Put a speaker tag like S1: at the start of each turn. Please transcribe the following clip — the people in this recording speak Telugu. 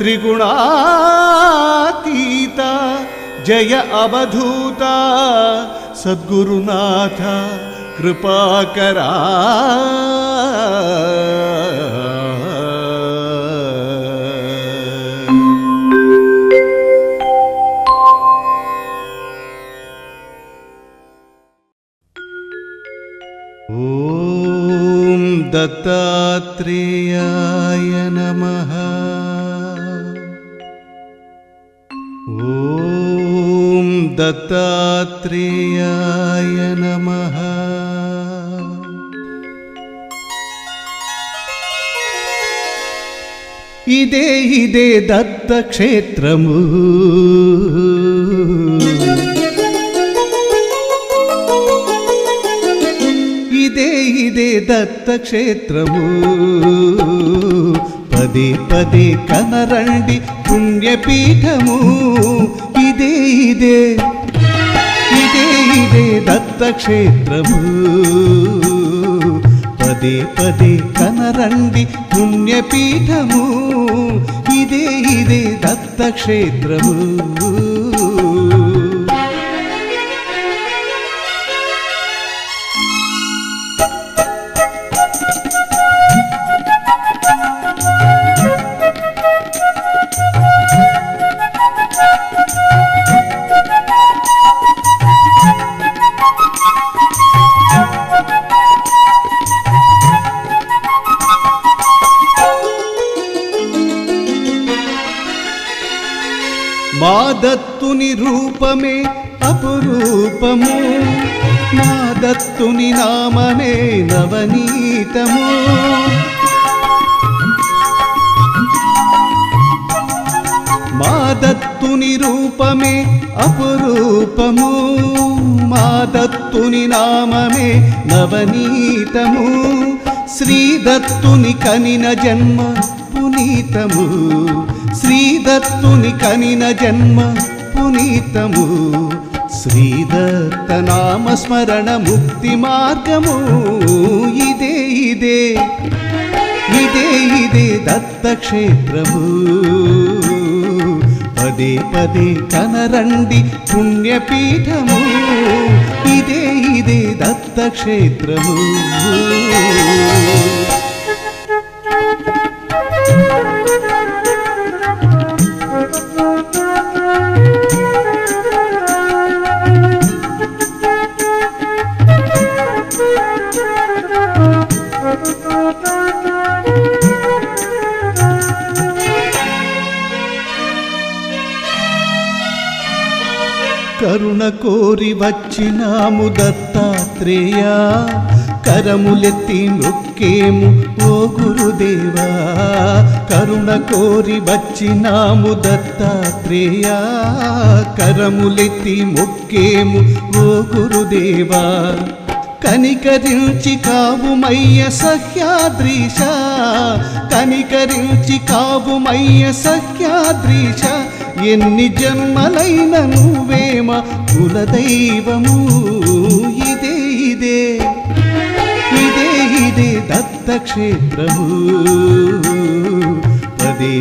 S1: त्रिगुणातीता। जय अवधूता। सद्गुरुनाथ कृपाकरा ॐ दत्तात्रेयाय नमः। ॐ दत्तात्रेयाय नमः ఇదే ఇదే దత్తక్షేత్రము ఇదే ఇదే దత్తక్షేత్రము పదే పదే కనరండి పుణ్యపీఠము. ఇదే ఇదే ఇదే ఇదే దత్తక్షేత్రము. పదే పదే కనరండి పుణ్యపీఠము. ఇదే ఇదే దత్తక్షేత్రము. మాదత్తుని రూపమే అపురూపము. మాదత్తుని నామమే నవనీతము. మాదత్తుని రూపమే అపురూపము. మాదత్తుని నామమే నవనీతము. శ్రీదత్తుని కనిన జన్మ పునీతము. శ్రీదత్తుని కనిన జన్మ పునీతము. శ్రీదత్త నామస్మరణ ముక్తి మార్గము. ఇదే ఇదే ఇదే ఇదే దత్తక్షేత్రము. పదే పదే కనరండి పుణ్యపీఠము. ఇదే ఇదే దత్తక్షేత్రము. కరుణ కోరి వచ్చినాము దత్తాత్రేయ కరములెత్తి నొక్కేము ఓ గురుదేవా. కరుణ కోరి వచ్చినాము దత్తాత్రేయ కరములెత్తి మొక్కేము ఓ గురుదేవా. కనికరించి కావుమయ్య సహ్యాద్రీష కనికరించి కావుమయ్య సహ్యాద్రీష ఎన్ని జన్మలైన నువ్వేమ కులదైవము? ఇదే ఇదే. ఇదే ఇదే దత్తక్షేత్రము. పదే